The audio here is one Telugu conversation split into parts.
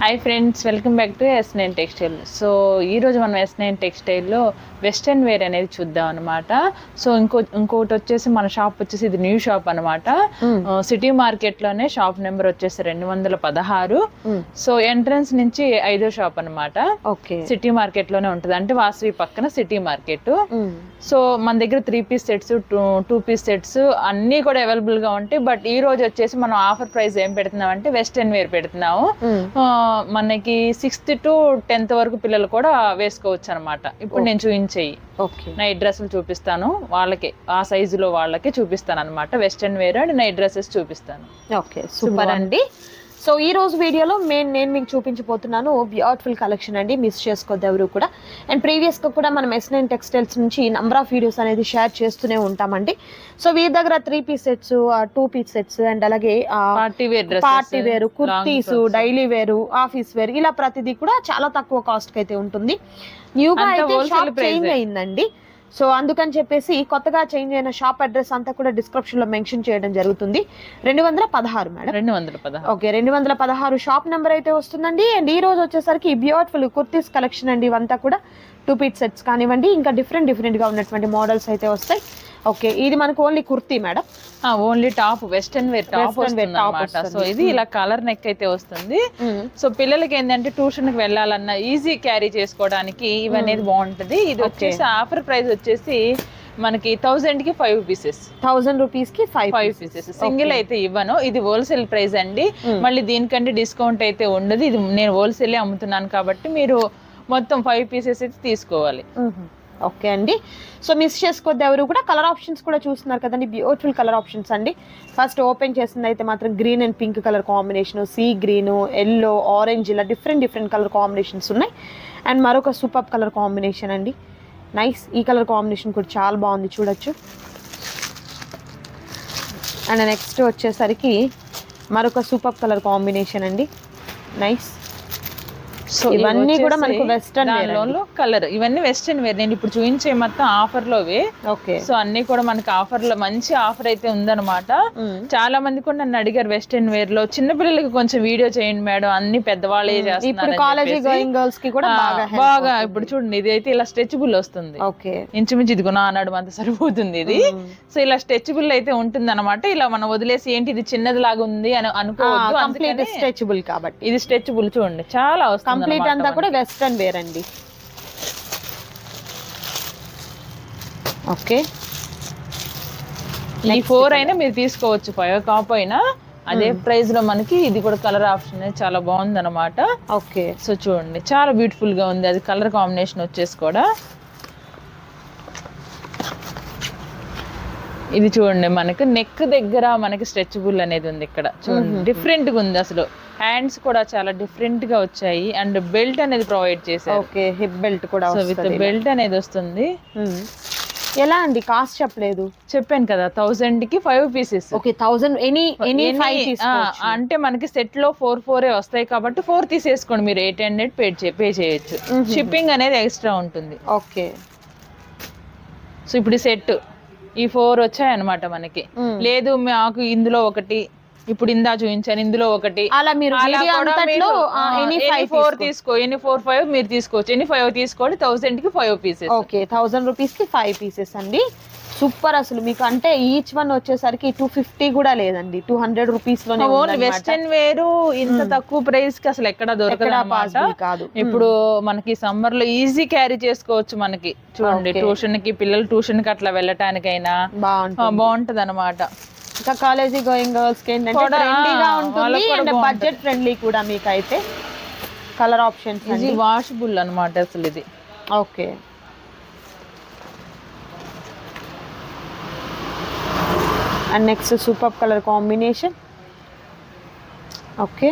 Hi friends welcome back to S nine textile so ఈ రోజు మనం ఎస్ నైన్ టెక్స్టైల్లో వెస్టర్న్ వేర్ అనేది చూద్దాం అనమాట సో ఇంకో ఇంకోటి వచ్చేసి మన షాప్ వచ్చేసి ఇది న్యూ షాప్ అనమాట సిటీ మార్కెట్లోనే షాప్ నెంబర్ వచ్చేసి రెండు వందల పదహారు. సో ఎంట్రన్స్ నుంచి ఐదో షాప్ అనమాట ఓకే సిటీ మార్కెట్లోనే ఉంటుంది. అంటే వాసవి పక్కన సిటీ మార్కెట్ సో మన దగ్గర three piece sets two piece sets అన్నీ కూడా అవైలబుల్గా ఉంటాయి. బట్ ఈ రోజు వచ్చేసి మనం ఆఫర్ ప్రైస్ ఏం పెడుతున్నాం అంటే వెస్టర్న్ వేర్ పెడుతున్నాము. ఆ, మనకి సిక్స్త్ టు టెన్త్ వరకు పిల్లలు కూడా వేసుకోవచ్చు అనమాట ఇప్పుడు నేను చూపించేయి. ఓకే. నైట్ డ్రెస్సులు చూపిస్తాను. వాళ్ళకి ఆ సైజులో వాళ్ళకి చూపిస్తాను అనమాట western wear and night dresses చూపిస్తాను. ఓకే సూపర్ అండి. సో ఈ రోజు వీడియోలో మెయిన్ నేను మీకు చూపించబోతున్నాను బ్యూటిఫుల్ కలెక్షన్ అండి. మిస్ చేసుకోవద్దు ఎవరు కూడా అండ్ ప్రీవియస్గా కూడా మనం ఎస్ నైన్ టెక్స్టైల్స్ నుంచి నంబర్ ఆఫ్ వీడియోస్ అనేది షేర్ చేస్తూనే ఉంటామండి. సో వీరి దగ్గర three piece sets two piece sets and అలాగే party wear dress party wear kurtis daily wear office wear ఇలా ప్రతిదీ కూడా చాలా తక్కువ కాస్ట్ అయితే ఉంటుంది. న్యూగా అయితే షాప్ చేంజ్. అయిందండి. సో అందుకని చెప్పేసి కొత్తగా చేంజ్ అయిన షాప్ అడ్రస్ అంతా కూడా డిస్క్రిప్షన్లో మెన్షన్ చేయడం జరుగుతుంది. రెండు వందల పదహారు మేడం. రెండు వందల పదహారు. ఓకే రెండు వందల పదహారు షాప్ నెంబర్ అయితే వస్తుందండి. అండ్ ఈ రోజు వచ్చేసరికి బ్యూటిఫుల్ కుర్తీస్ కలెక్షన్ అండి ఇవంతా కూడా టూ పీట్ సెట్స్ కానివ్వండి. ఇంకా డిఫరెంట్ డిఫరెంట్గా ఉన్నటువంటి మోడల్స్ అయితే వస్తాయి. ఓకే ఇది మనకు only kurti madam? Only top western wear top అనమాట సో. ఇది ఇలా కలర్ నెక్ అయితే వస్తుంది. సో పిల్లలకి ఏంటంటే ట్యూషన్కి వెళ్ళాలన్నా ఈజీ క్యారీ చేసుకోవడానికి ఇవనేది బాగుంటది. ఇది వచ్చేసి ఆఫర్ ప్రైస్ వచ్చేసి మనకి థౌజండ్కి ఫైవ్ పీసెస్ థౌసండ్ రూపీస్కి ఫైవ్ ఫైవ్ పీసెస్ సింగిల్ అయితే ఇవ్వను. ఇది హోల్సేల్ ప్రైస్ అండి. మళ్ళీ దీనికంటే డిస్కౌంట్ అయితే ఉండదు. ఇది నేను హోల్సేల్ అమ్ముతున్నాను కాబట్టి మీరు మొత్తం ఫైవ్ పీసెస్ అయితే తీసుకోవాలి. ఓకే అండి. సో మిస్ చేసుకోవద్దు ఎవరు కూడా. కలర్ ఆప్షన్స్ కూడా చూస్తున్నారు కదండి. బ్యూటిఫుల్ కలర్ ఆప్షన్స్ అండి. ఫస్ట్ ఓపెన్ చేసింది అయితే మాత్రం green and pink colour combination sea green yellow orange ఇలా డిఫరెంట్ డిఫరెంట్ కలర్ కాంబినేషన్స్ ఉన్నాయి. అండ్ మరొక సూపర్ కలర్ కాంబినేషన్ అండి. నైస్ ఈ కలర్ కాంబినేషన్ కూడా చాలా బాగుంది చూడొచ్చు. అండ్ నెక్స్ట్ వచ్చేసరికి మరొక సూపర్ కలర్ కాంబినేషన్ అండి. నైస్ సో ఇవన్నీ కూడా మనకు వెస్టర్న్ వేర్ దానిలో కలర్ ఇవన్నీ వెస్టర్న్ వేర్. నేను ఇప్పుడు చూపించే మొత్తం ఆఫర్ లోవే. ఓకే. సో అన్ని కూడా మనకి ఆఫర్లో మంచి ఆఫర్ అయితే ఉందన్నమాట. చాలా మంది కూడా నన్ను అడిగారు వెస్టర్న్ వేర్లో. చిన్న పిల్లలకి కొంచెం వీడియో చేయండి మేడం. అన్ని పెద్దవాళ్ళే చేస్తున్నారు కాలేజీ గోయింగ్ గర్ల్స్కి కూడా బాగా ఇప్పుడు చూడండి ఇది అయితే ఇలా స్ట్రెచబుల్ వస్తుంది. ఓకే. ఇంచుమించు ఇదిగో నా అన్నాడు అంత సరిపోతుంది ఇది. సో ఇలా స్ట్రెచబుల్ అయితే ఉంటుంది అనమాట ఇలా మనం వదిలేసి ఏంటి ఇది చిన్నది లాగా ఉంది అని అనుకోవద్దు. స్ట్రెచబుల్ కాబట్టి. ఇది స్ట్రెచబుల్ చూడండి. చాలా వస్తుంది కంప్లీట్ అంతా కూడా వెస్టర్న్ వేర్ అండి ఓకే. ఈ ఫోర్ అయినా మీరు తీసుకోవచ్చు. ఫైవ్ కాప్ అయినా అదే ప్రైస్లో మనకి ఇది కూడా కలర్ ఆప్షన్ చాలా బాగుంది అనమాట ఓకే. సో చూడండి చాలా బ్యూటిఫుల్గా ఉంది. అది కలర్ కాంబినేషన్ వచ్చేసి కూడా. ఇది చూడండి మనకి నెక్ దగ్గర మనకి స్ట్రెచబుల్ అనేది ఉంది ఇక్కడ. చూడండి డిఫరెంట్గా ఉంది అసలు. హ్యాండ్స్ కూడా చాలా డిఫరెంట్గా వచ్చాయి. అండ్ బెల్ట్ అనేది ప్రొవైడ్ చేశారు. ఓకే హిప్ బెల్ట్ కూడా సో విత్ బెల్ట్ అనేది వస్తుంది. Hmm. ఎలా అండి? కాస్ట్ చెప్పలేదు. చెప్పాను కదా థౌసండ్కి five pieces okay thousand any any అంటే మనకి సెట్లో ఫోర్ ఫోరే వస్తాయి కాబట్టి ఫోర్ తీసేసుకోండి. మీరు ఎయిట్ హండ్రెడ్ పే పే చేయొచ్చు. షిప్పింగ్ అనేది ఎక్స్ట్రా ఉంటుంది. ఓకే. సో ఇప్పుడు సెట్ ఈ ఫోర్ వచ్చాయి అనమాట మనకి లేదు మాకు ఇందులో ఒకటి ఇప్పుడు ఇందా చూపించాను ఇందులో ఒకటి. అలా మీరు ఎనీ ఫోర్ తీసుకో ఎన్ని ఫోర్ ఫైవ్ మీరు తీసుకోవచ్చు. ఎన్ని ఫైవ్ తీసుకోండి థౌసండ్కి ఫైవ్ పీసెస్ ఓకే థౌసండ్ రూపీస్కి ఫైవ్ పీసెస్ అండి. సూపర్ అసలు మీకు అంటే ఈచ్ వన్ వచ్చేసరికి టూ ఫిఫ్టీ కూడా లేదండి. టూ హండ్రెడ్ రూపీస్లోనే ఓన్లీ. వెస్టర్న్ వేరు ఇంత తక్కువ ప్రైస్కి అసలు ఎక్కడ దొరకదు కాదు. ఇప్పుడు మనకి సమ్మర్లో ఈజీ క్యారీ చేసుకోవచ్చు మనకి. చూడండి. ట్యూషన్కి పిల్లలు ట్యూషన్కి అట్లా వెళ్ళటానికైనా బాగుంటది. అనమాట ఇంకా కాలేజీ గోయింగ్ గర్ల్స్కి ఏంటంటే ట్రెండీగా ఉంటుంది అండ్. బడ్జెట్ ఫ్రెండ్లీ కూడా మీకు అయితే కలర్ ఆప్షన్స్ ఇది వాషబుల్ అన్నమాట అసలు ఇది. Okay. And next super colour combination. Okay.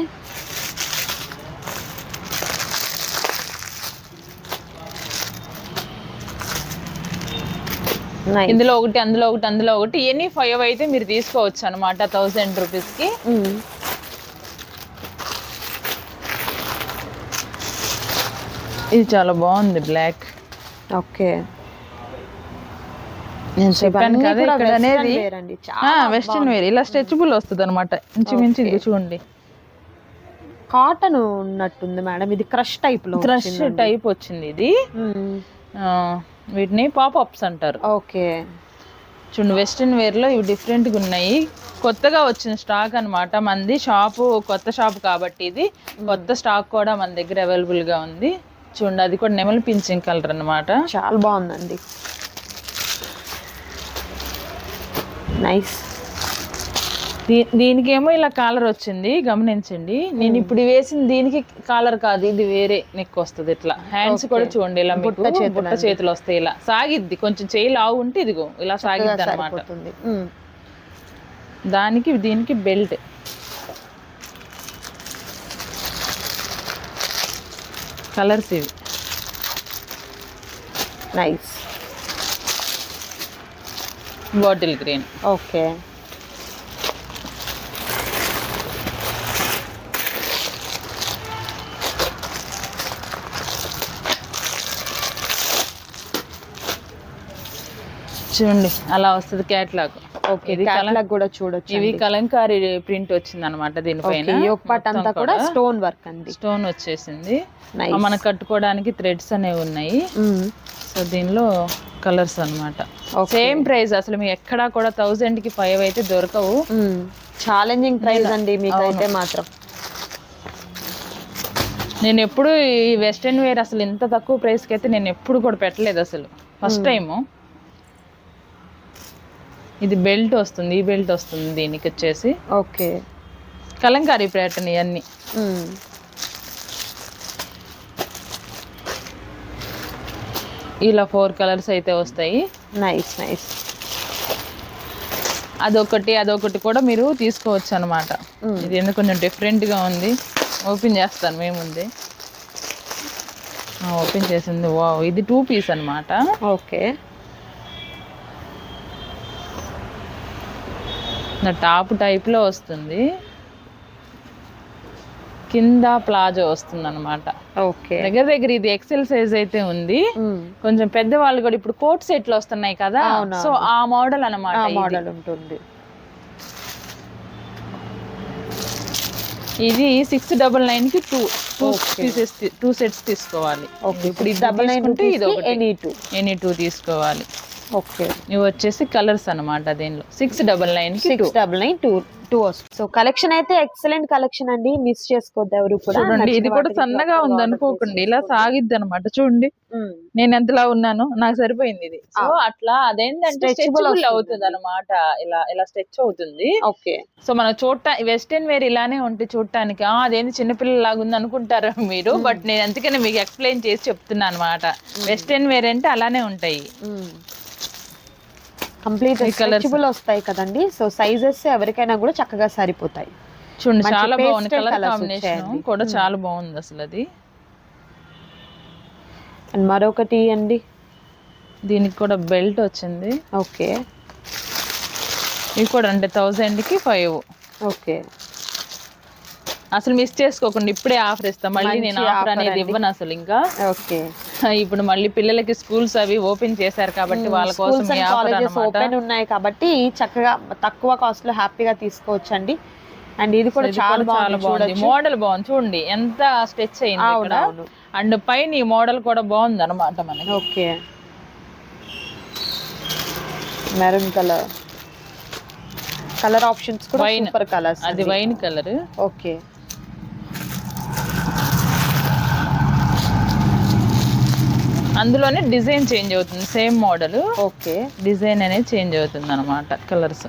ఇందులో ఒకటి అందులో ఒకటి అందులో ఒకటి. ఎనీ ఫైవ్ అయితే మీరు తీసుకోవచ్చు అనమాట థౌసండ్ రూపీస్కి ఇది చాలా బాగుంది బ్లాక్. ఓకే. నేను చెప్పాను కదా కూడా ఇక్కడ అనేది వెస్టర్న్ వేర్ ఇలా స్ట్రెచబుల్ వస్తుంది అనమాట ఇంచుమించు ఇది చూడండి. కాటన్ ఉన్నట్టుంది మేడం. ఇది క్రష్ టైప్లో క్రష్ టైప్ వచ్చింది ఇది. వీటిని పాపప్స్ అంటారు. ఓకే. చూడండి వెస్ట్రన్ వేర్లో ఇవి డిఫరెంట్గా ఉన్నాయి. కొత్తగా వచ్చిన స్టాక్ అన్నమాట. మంది షాపు కొత్త షాప్ కాబట్టి ఇది. కొత్త స్టాక్ కూడా మన దగ్గర అవైలబుల్గా ఉంది. చూడండి అది కూడా నెమలి పింఛింగ్ కలర్ అన్నమాట. చాలా బాగుందండి. నైస్. దీ- దీనికేమో ఇలా కాలర్ వచ్చింది గమనించండి. నేను ఇప్పుడు వేసిన దీనికి కాలర్ కాదు ఇది వేరే నెక్ వస్తుంది ఇట్లా. హ్యాండ్స్ కూడా చూడండి ఇలా మీకు బుట్ట చేతులు బుట్ట చేతులు వస్తాయి ఇలా. సాగిద్ది కొంచెం చేయి లావు ఉంటే ఇదిగో ఇలా సాగిద్ది అనమాట. దానికి దీనికి బెల్ట్. కలర్స్ ఇవి. Nice bottle green. ఓకే. చూడండి అలా వస్తుంది క్యాట్లాగ్ ఓకే క్యాట్లాగ్ కూడా చూడొచ్చు ఇవి కలంకారీ ప్రింట్ వచ్చింది అనమాట దీనిపైన అంతా కూడా స్టోన్ వర్క్ అండి. స్టోన్ వచ్చేసింది. మనకు కట్టుకోవడానికి థ్రెడ్స్ అనేవి ఉన్నాయి. సో దీనిలో కలర్స్ అన్నమాట. సేమ్ ప్రైస్ అసలు మీకు ఎక్కడా కూడా థౌజండ్కి ఫైవ్ అయితే దొరకవు. ఛాలెంజింగ్ ప్రైస్ అండి మీకైతే మాత్రం. నేను ఎప్పుడు ఈ వెస్ట్రన్ వేర్ అసలు ఇంత తక్కువ ప్రైస్కి అయితే నేను ఎప్పుడు కూడా పెట్టలేదు అసలు. ఫస్ట్ టైము ఇది బెల్ట్ వస్తుంది ఈ బెల్ట్ వస్తుంది దీనికి వచ్చేసి. ఓకే. కలంకారీ ప్యాటర్న్ ఇవన్నీ. ఇలా ఫోర్ కలర్స్ అయితే వస్తాయి. Nice nice. అదొకటి అదొకటి కూడా మీరు తీసుకోవచ్చు అనమాట ఇది ఎందుకు కొంచెం డిఫరెంట్గా ఉంది? ఓపెన్ చేస్తాను మేము ముందే. ఓపెన్ చేసింది. వా ఇది టూ పీస్ అన్నమాట. ఓకే. నా టాప్ టైప్లో వస్తుంది. కింద ప్లాజో వస్తుంది అనమాట ఓకే. దగ్గర దగ్గర ఇది ఎక్సెల్ సైజ్ అయితే ఉంది. కొంచెం పెద్ద వాళ్ళు కూడా ఇప్పుడు కోట్ సెట్లు వస్తున్నాయి కదా. సో ఆ మోడల్ అన్నమాట ఇది. మోడల్ ఉంటుంది. ఇది సిక్స్ డబల్ నైన్కి two two pieces two sets తీసుకోవాలి. ఇప్పుడు డబల్ నైన్ తీసుకుంటే ఇది ఒకటి ఎనీ టూ ఎనీ టూ తీసుకోవాలి. ఓకే ఇవి వచ్చేసి కలర్స్ అన్నమాట దీనిలో. Six double nine six double nine two two వస్తుంది సో కలెక్షన్ అయితే ఎక్సలెంట్ కలెక్షన్ అండి. మిస్ చేసుకోవద్దు ఎవరు కూడా. చూడండి ఇది కూడా సన్నగా ఉంది అనుకోకండి ఇలా సాగిద్ది అనమాట చూడండి. ఉమ్. నేను ఎంతలా ఉన్నాను నాకు సరిపోయింది ఇది. సో అట్లా అదేంటంటే స్ట్రెచబుల్. అవుతుంది అనమాట ఇలా ఇలా స్ట్రెచ్ అవుతుంది. ఓకే సో మనం చూడటా వెస్టర్న్ వేర్ ఇలానే ఉంటే చూడటానికి ఆ అదేంటి చిన్నపిల్లల లాగా ఉంది అనుకుంటారు మీరు బట్ నేను అందుకనే మీకు ఎక్స్ప్లెయిన్ చేసి చెప్తున్నా అనమాట వెస్టర్న్ వేర్ అంటే అలానే ఉంటాయి. కంప్లీట్. స్ట్రెచబుల్ వస్తాయి కదండి. సో సైజెస్ ఎవరికైనా కూడా చక్కగా సరిపోతాయి. చూడండి చాలా బాగుంది. Colour combination. కూడా చాలా బాగుంది అసలు అది. అండ్ మరొకటి అండి? దీనికి కూడా బెల్ట్ వచ్చింది. ఓకే. ఇవి కూడా అంటే థౌజండ్కి ఫైవ్ ఓకే. అసలు మిస్ చేసుకోకుండా ఇప్పుడే ఆఫర్ ఇస్తాం. మళ్ళీ నేను ఆఫర్ అనేది. ఇవ్వను అసలు ఇంకా. ఓకే. ఇప్పుడు మళ్ళీ పిల్లలకి స్కూల్స్ అవి ఓపెన్ చేశారు కాబట్టి వాళ్ళ కోసం కాలేజెస్ ఓపెన్ ఉన్నాయి కాబట్టి చక్కగా తక్కువ కాస్ట్లో హ్యాపీగా తీసుకోవచ్చండి. అండ్ ఇది కూడా చాలా బాగుంది మోడల్ బాగుంది. చూడండి ఎంత స్ట్రెచ్ అయింది అండ్ పైన ఈ మోడల్ కూడా బాగుంది అనమాట మనకి. Okay. Maroon colour. Colour options కూడా. సూపర్ కలర్స్ అది వైన్ కలర్. ఓకే. అందులోనే డిజైన్ చేంజ్ అవుతుంది సేమ్ మోడల్. ఓకే. డిజైన్ అనేది చేంజ్ అవుతుంది అనమాట కలర్స్.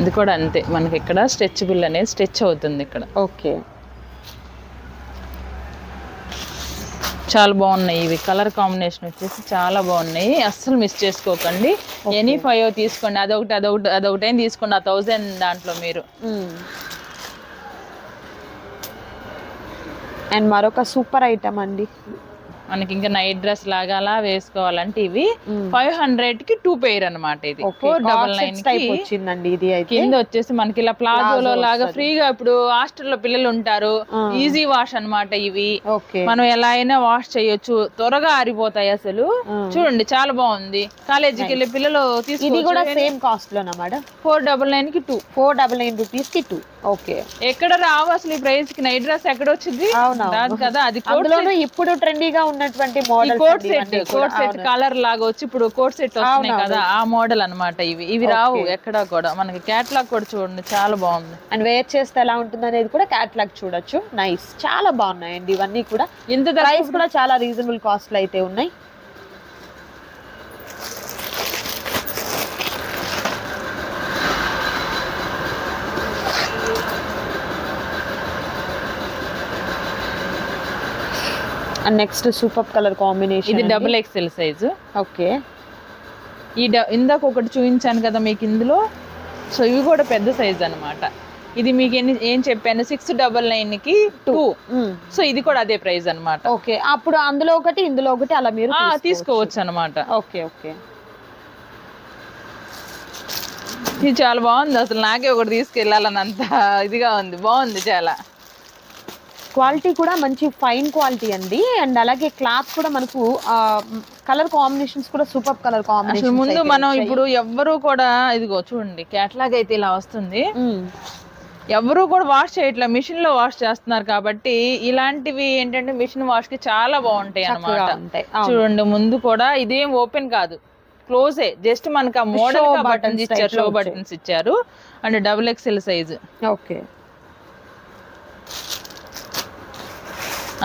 ఇది కూడా అంతే మనకి ఇక్కడ స్ట్రెచబుల్ అనేది స్ట్రెచ్ అవుతుంది ఇక్కడ. ఓకే. చాలా బాగున్నాయి ఇవి కలర్ కాంబినేషన్ వచ్చేసి చాలా బాగున్నాయి. అస్సలు మిస్ చేసుకోకండి. ఎనీ ఫైవ్ తీసుకోండి అదొకటి అదొకటి అదొకటి ఏం తీసుకోండి ఆ థౌజండ్ దాంట్లో మీరు. అండ్ మరొక సూపర్ ఐటమ్ అండి. మనకి ఇంకా నైట్ డ్రెస్ లాగా అలా వేసుకోవాలంటే ఇవి ఫైవ్ హండ్రెడ్కి టూ పెయిర్ అన్నమాట ఇది. ఫోర్ డబల్ నైన్ వచ్చిందండి ఇది కింద వచ్చేసి మనకి ఇలా ప్లాజోలో లాగా. ఫ్రీగా ఇప్పుడు హాస్టల్లో పిల్లలు ఉంటారు. ఈజీ వాష్ అన్నమాట ఇవి. మనం ఎలా అయినా వాష్ చేయొచ్చు. త్వరగా ఆరిపోతాయి అసలు. చూడండి చాలా బాగుంది. కాలేజీకి వెళ్ళే పిల్లలు ఇది కూడా సేమ్ కాస్ట్ లోనా మేడం ఫోర్ డబల్ నైన్కి టూ ఫోర్ డబల్ నైన్ రూపీస్కి టూ ఓకే ఎక్కడ రావు అసలు ఈ ప్రైస్కి? నైట్ డ్రెస్ ఎక్కడ వచ్చింది? కదా అది ఇప్పుడు ట్రెండీగా ఉన్నటువంటి model coat set coat set colour లాగా వచ్చి ఇప్పుడు కోట్ సెట్ వస్తున్నాయి కదా ఆ మోడల్ అన్నమాట ఇవి. ఇవి రావు ఎక్కడా కూడా. మనకి క్యాట్లాగ్ కూడా చూడండి చాలా బాగుంది. అండ్ వేర్ చేస్తే ఎలా ఉంటుంది అనేది కూడా క్యాట్లాగ్ చూడొచ్చు. నైస్ చాలా బాగున్నాయండి ఇవన్నీ కూడా. ఇంత ప్రైస్ కూడా చాలా రీజనబుల్ కాస్ట్ అయితే ఉన్నాయి. And next super colour combination ఇది డబుల్ ఎక్స్ఎల్ సైజు ఓకే. ఈ డ- ఇందాక ఒకటి చూపించాను కదా మీకు ఇందులో. సో ఇవి కూడా పెద్ద సైజ్ అన్నమాట. ఇది మీకు ఎన్ని ఏం చెప్పాను? సిక్స్ డబల్ నైన్కి టూ సో ఇది కూడా అదే ప్రైస్ అన్నమాట. ఓకే. అప్పుడు అందులో ఒకటి ఇందులో ఒకటి అలా మీరు తీసుకోవచ్చు. అన్నమాట. Okay okay. ఇది చాలా బాగుంది. అసలు నాకే ఒకటి తీసుకెళ్ళాలని అంత ఇదిగా ఉంది. బాగుంది చాలా. క్వాలిటీ కూడా మంచి ఫైన్ క్వాలిటీ అండి. అండ్ అలాగే క్లాత్ కూడా మనకు కలర్ కాంబినేషన్స్ కూడా సూపర్ కలర్ కాంబినేషన్ ముందు మనం ఇప్పుడు ఎవ్వరు కూడా ఇదిగో చూడండి క్యాట్లాగ్ అయితే ఇలా వస్తుంది. ఎవరు కూడా వాష్ చేయట్లే మిషన్లో వాష్ చేస్తున్నారు కాబట్టి ఇలాంటివి ఏంటంటే మిషన్ వాష్కి చాలా బాగుంటాయి అన్నమాట. చూడండి ముందు కూడా ఇదేం ఓపెన్ కాదు. క్లోజే జస్ట్ మనకి ఆ మోడల్ బటన్స్ ఇచ్చారు షో. బటన్స్ ఇచ్చారు. And double XL size okay.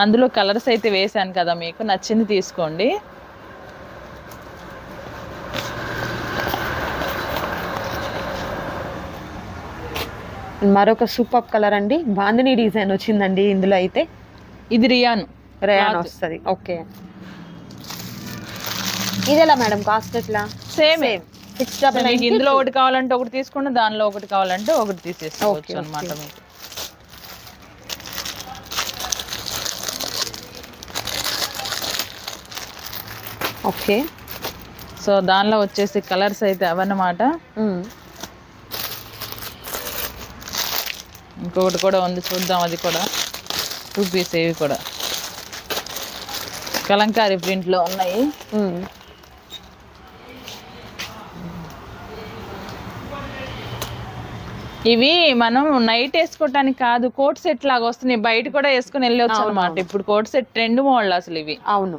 అందులో కలర్స్ అయితే వేసాను కదా మీకు నచ్చింది తీసుకోండి. మరొక సూపర్ కలర్ అండి. బాందిని డిజైన్ వచ్చిందండి ఇందులో అయితే. ఇది రియాన్. రేయాన్. వస్తుంది. ఓకే. ఇది ఎలా మేడం కాస్ట్ ఎట్లా? సేమ్ సిక్స్ డబల్ మీకు ఇందులో ఒకటి కావాలంటే ఒకటి తీసుకుంటే దానిలో ఒకటి కావాలంటే ఒకటి తీసేసుకోవచ్చు. అనమాట మీకు. ఓకే. సో దానిలో వచ్చేసి కలర్స్ అయితే అవన్నమాట. ఇంకొకటి కూడా ఉంది చూద్దాం అది కూడా. టూ పీస్ ఇవి కూడా. కలంకారీ ప్రింట్లో ఉన్నాయి. ఇవి మనం నైట్ వేసుకోవటానికి కాదు కోట్ సెట్ లాగా వస్తున్నాయి. బయట కూడా వేసుకుని వెళ్ళొచ్చు అనమాట ఇప్పుడు కోట్ సెట్ ట్రెండ్ మోడల్ అసలు ఇవి. అవును.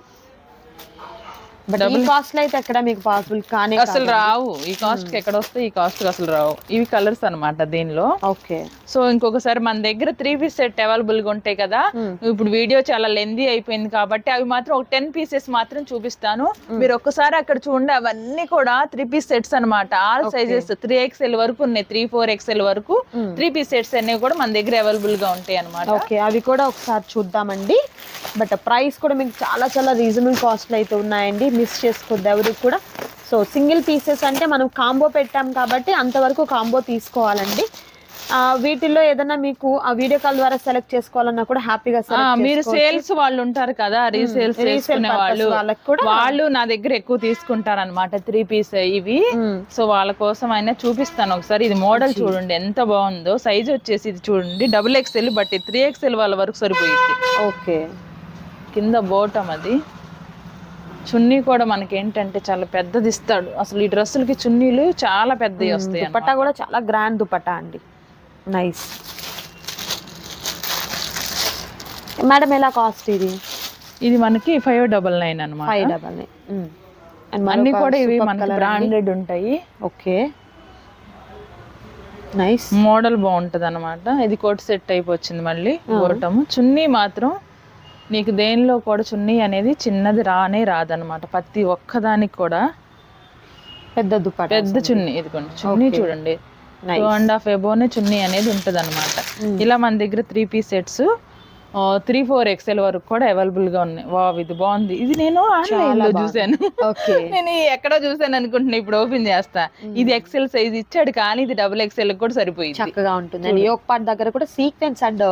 బట్ ఈ కాస్ట్లో అయితే ఎక్కడ మీకు పాసిబుల్ కానీ అసలు రావు. ఈ కాస్ట్కి ఎక్కడ వస్తే ఈ కాస్ట్ అసలు రావు. ఇవి కలర్స్ అన్నమాట దీనిలో. ఓకే. సో ఇంకొకసారి మన దగ్గర త్రీ పీస్ సెట్ అవైలబుల్గా ఉంటాయి కదా ఇప్పుడు వీడియో చాలా లెందీ అయిపోయింది కాబట్టి అవి మాత్రం ఒక టెన్ పీసెస్ మాత్రం చూపిస్తాను. మీరు ఒక్కసారి అక్కడ చూడండి అవన్నీ కూడా త్రీ పీస్ సెట్స్ అన్నమాట. ఆల్ సైజెస్ త్రీ ఎక్స్ఎల్ వరకు ఉన్నాయి త్రీ ఫోర్ ఎక్స్ఎల్ వరకు. త్రీ పీస్ సెట్స్ అనేవి కూడా మన దగ్గర అవైలబుల్గా ఉంటాయి అన్నమాట. ఓకే. అవి కూడా ఒకసారి చూద్దామండి. బట్ ప్రైస్ కూడా మీకు చాలా చాలా రీజనబుల్ కాస్ట్లు అయితే ఉన్నాయండి. మిస్ చేసుకోవద్దు ఎవరు కూడా. సో సింగిల్ పీసెస్ అంటే మనం కాంబో పెట్టాం కాబట్టి అంతవరకు కాంబో తీసుకోవాలండి. వీటిల్లో ఏదైనా మీకు ఆ వీడియో కాల్ ద్వారా సెలెక్ట్ చేసుకోవాలన్నా కూడా హ్యాపీగా మీరు సేల్స్ వాళ్ళు ఉంటారు కదా రీసేల్స్ Resale చేసుకునే వాళ్ళు. వాళ్ళకి కూడా- వాళ్ళు నా దగ్గర ఎక్కువ తీసుకుంటారు అనమాట త్రీ పీస్ ఇవి. సో వాళ్ళ కోసం అయినా చూపిస్తాను ఒకసారి. ఇది మోడల్ చూడండి ఎంత బాగుందో. సైజ్ వచ్చేసి ఇది చూడండి double XL but three XL వాళ్ళ వరకు సరిపోయింది. ఓకే కింద బోటం అది. చున్నీ కూడా మనకి ఏంటంటే చాలా పెద్దది ఇస్తాడు అసలు ఈ డ్రెస్సులకి చున్నీలు చాలా పెద్దవి వస్తాయి. దుపట్టా కూడా చాలా గ్రాండ్ దుపట్టా అండి. నైస్ మేడం ఎలా కాస్ట్ ఇది? ఇది మనకి ఫైవ్ డబల్ నైన్ అనమాట ఫైవ్ డబల్ నైన్ అన్ని కూడా ఇవి మనకి బ్రాండెడ్ ఉంటాయి. ఓకే నైస్ మోడల్ బాగుంటది అనమాట ఇది కోట్ సెట్ టైప్ వచ్చింది మళ్ళీ బోటము చున్నీ మాత్రం నీకు దేనిలో కూడా చున్నీ అనేది చిన్నది రానే రాదనమాట ప్రతి ఒక్కదానికి కూడా పెద్ద దుపట్టా పెద్ద చున్నీ ఇదిగోండి చున్నీ చూడండి. టూ అండ్ హాఫ్ ఎబోనే చున్నీ అనేది ఉంటది అనమాట ఇలా మన దగ్గర three piece sets three four XL వరకు కూడా అవైలబుల్గా ఉన్నాయి. వావ్ ఇది బాగుంది. ఇది నేను ఆన్లైన్లో చూసాను ఓకే. నేను ఎక్కడో చూసాను అనుకుంటున్నా ఇప్పుడు ఓపెన్ చేస్తా. ఇది ఎక్సెల్ సైజ్ ఇచ్చాడు కానీ ఇది డబుల్ ఎక్సెల్ కూడా సరిపోయింది. చక్కగా ఉంటుంది అండ్ యోగ్ పార్ట్ దగ్గర కూడా sequence and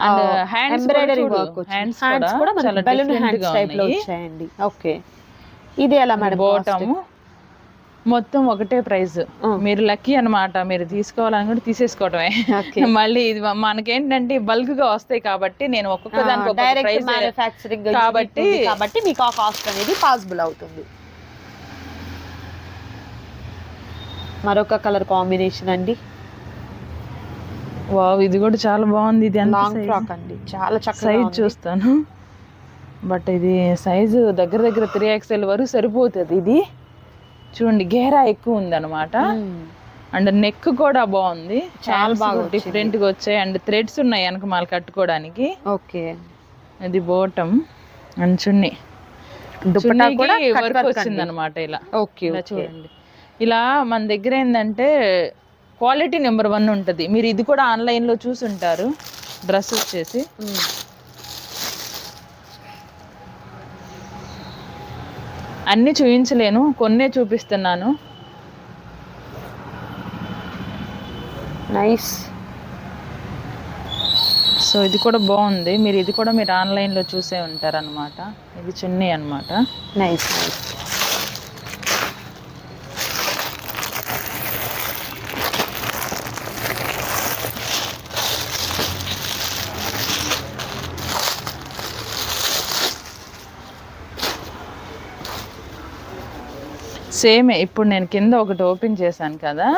and hands embroidery work hands కూడా మనకి బెలూన్ హ్యాండ్స్ టైప్లో వచ్చాయండి. ఓకే ఇది ఎలా మేడం బోటము మొత్తం ఒకటే ప్రైస్. మీరు లక్కీ అన్నమాట. మీరు తీసుకోవాలనుకుంటే తీసేసుకోవటమే. మళ్ళీ ఇది మనకేంటంటే బల్క్గా వస్తాయి కాబట్టి నేను ఒక్కొక్క దానికి ప్రైస్ మ్యానుఫ్యాక్చరింగ్ కాబట్టి- కాబట్టి మీకు ఆ కాస్ట్ అనేది పాసిబుల్ అవుతుంది. మరొక కలర్ కాంబినేషన్ అండి. వావ్ ఇది కూడా చాలా బాగుంది ఇది లాంగ్ ఫ్రాక్ అండి చాలా చక్కగా సైజ్. చూస్తాను. బట్ ఇది సైజు దగ్గర దగ్గర త్రీ ఎక్స్ఎల్ వరకు సరిపోతుంది ఇది. చూడండి గేరా ఎక్కువ ఉంది అనమాట మ్మ్. అండ్ నెక్ కూడా బాగుంది. చాలా బాగా. డిఫరెంట్గా వచ్చాయి. అండ్ థ్రెడ్స్ ఉన్నాయి వెనక మాల కట్టుకోవడానికి. ఓకే. ఇది బోటం అండ్ చున్ని. దుపట్టా కూడా వర్క్ వచ్చింది. అనమాట ఇలా. ఓకే చూడండి. ఇలా మన దగ్గర ఏంటంటే క్వాలిటీ నెంబర్ వన్ ఉంటుంది. మీరు ఇది కూడా ఆన్లైన్లో చూసుంటారు. డ్రెస్ వచ్చేసి. అన్నీ చూపించలేను కొన్నే చూపిస్తున్నాను. నైస్. సో ఇది కూడా బాగుంది. మీరు ఇది కూడా మీరు ఆన్లైన్లో చూసే ఉంటారు అనమాట ఇది చున్నీ అనమాట నైస్ నైస్. సేమ్ ఇప్పుడు నేను కింద ఒకటి ఓపెన్ చేశాను కదా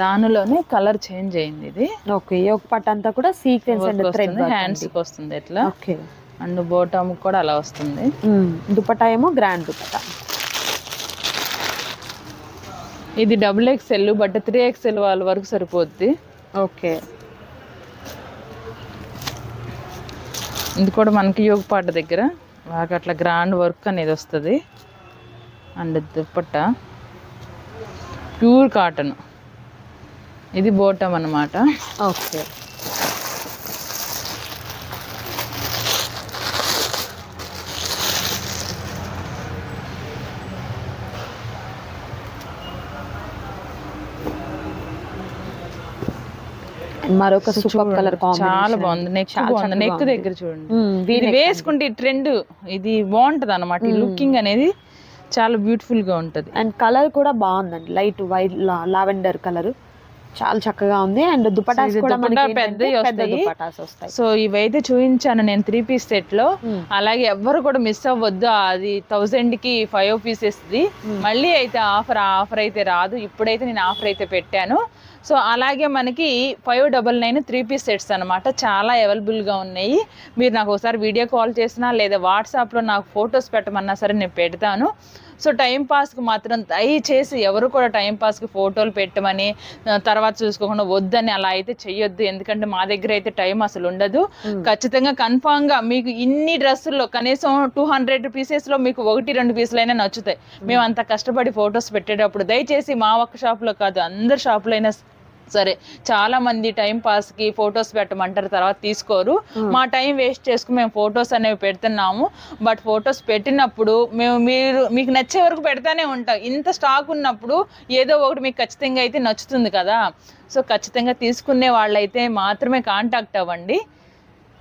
దానిలోనే కలర్ చేంజ్ అయింది ఇది. ఓకే ఒక పట్టు అంతా కూడా సీక్వెన్స్ హ్యాండ్స్కి వస్తుంది ఎట్లా ఓకే. అండ్ బోటమ్ కూడా అలా వస్తుంది. దుపట్టా ఏమో గ్రాండ్ దుపట్టా. ఇది double XL but three XL వాళ్ళ వరకు సరిపోద్ది. ఓకే. ఇది కూడా మనకి యోగ పాట దగ్గర. బాగా అట్లా గ్రాండ్ వర్క్ అనేది వస్తుంది. అండ్ దుప్పట్ట? Pure cotton. ఇది బోటం అన్నమాట. ఓకే. మరొక సూపర్ కలర్ చాలా బాగుంది. నెక్ బాగుంది. నెక్ దగ్గర చూడండి. ఇది వేసుకుంటే ట్రెండ్. ఇది బాగుంటది అనమాట లుకింగ్ అనేది చాలా బ్యూటిఫుల్గా ఉంటది. అండ్ కలర్ కూడా బాగుందండి. లైట్ వైట్ లావెండర్ కలర్ చాలా చక్కగా ఉంది. అండ్ దుపటాస్ కూడా వస్తాయి. దుపటాస్ వస్తాయి. సో ఇవైతే చూపించాను నేను త్రీ పీస్ సెట్లో. Hmm. అలాగే ఎవ్వరు కూడా మిస్ అవ్వద్దు. అది థౌజండ్కి ఫైవ్ పీసెస్ ది. మళ్ళీ అయితే ఆఫర్ ఆఫర్ అయితే రాదు. ఇప్పుడైతే నేను ఆఫర్ అయితే పెట్టాను. సో అలాగే మనకి five double nine three piece sets అనమాట చాలా అవైలబుల్గా ఉన్నాయి. మీరు నాకు ఒకసారి వీడియో కాల్ చేసినా లేదా వాట్సాప్లో నాకు ఫొటోస్ పెట్టమన్నా సరే నేను పెడతాను. సో టైం పాస్కి మాత్రం దయచేసి ఎవరు కూడా టైం పాస్కి ఫోటోలు పెట్టమని తర్వాత చూసుకోకుండా వద్దని అలా అయితే చెయ్యొద్దు. ఎందుకంటే మా దగ్గర అయితే టైం అసలు ఉండదు. ఖచ్చితంగా కన్ఫామ్గా మీకు ఇన్ని డ్రెస్సుల్లో కనీసం టూ హండ్రెడ్ పీసెస్లో మీకు ఒకటి రెండు పీసులైనా నచ్చుతాయి. మేము అంత కష్టపడి ఫొటోస్ పెట్టేటప్పుడు దయచేసి మా ఒక్క షాప్లో కాదు అందరి షాపులో అయినా సరే చాలా మంది టైం పాస్కి ఫొటోస్ పెట్టమంటారు తర్వాత తీసుకోరు. మా టైం వేస్ట్ చేసుకుని మేము ఫొటోస్ అనేవి పెడుతున్నాము. బట్ ఫొటోస్ పెట్టినప్పుడు మేము మీరు మీకు నచ్చే వరకు పెడతానే ఉంటాం. ఇంత స్టాక్ ఉన్నప్పుడు ఏదో ఒకటి మీకు ఖచ్చితంగా అయితే నచ్చుతుంది కదా. సో ఖచ్చితంగా తీసుకునే వాళ్ళైతే మాత్రమే కాంటాక్ట్ అవ్వండి.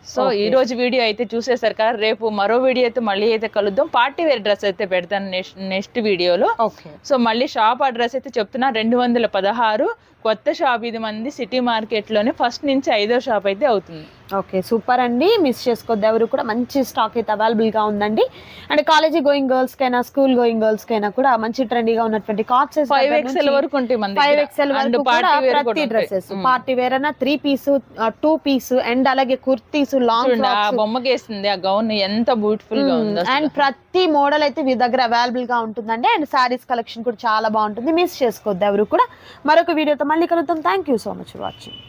సో ఈ రోజు వీడియో అయితే చూసేసారు కదా రేపు మరో వీడియో అయితే మళ్ళీ అయితే కలుద్దాం. పార్టీ వేర్ డ్రెస్ అయితే పెడతాను నెక్స్ట్ నెక్స్ట్ వీడియోలో. ఓకే సో మళ్ళీ షాప్ అడ్రస్ అయితే చెప్తున్నా రెండు వందల పదహారు కొత్త షాప్ ఇది మంది సిటీ మార్కెట్లోనే ఫస్ట్ నుంచి ఐదో షాప్ అయితే అవుతుంది. ఓకే సూపర్ అండి. మిస్ చేసుకోవద్దు. ఎవరు కూడా మంచి స్టాక్ అయితే అవైలబుల్గా ఉందండి. అండ్ కాలేజీ గోయింగ్ గర్ల్స్ కైనా స్కూల్ గోయింగ్ గర్ల్స్ కైనా కూడా మంచి ట్రెండీగా ఉన్నటువంటి కాట్సెస్ ఫైవ్ ఎక్స్ఎల్ వరకు ఫైవ్ ఎక్స్ఎల్ అండ్ వరకు ప్రతి డ్రెస్సెస్. పార్టీ వేర్ అన్న three piece two piece and అలాగే కుర్తీస్ లాంగ్ చూడండి ఆ గౌన్ ఎంత బ్యూటిఫుల్గా ఉంది అండ్ ప్రతి మోడల్ అయితే మీ దగ్గర అవైలబుల్గా ఉంటుందండి. అండ్ సారీస్ కలెక్షన్ కూడా చాలా బాగుంటుంది. మిస్ చేసుకోవద్దు ఎవరు కూడా. మరొక వీడియోతో మళ్ళీ కలుద్దాం. Thank you so much for watching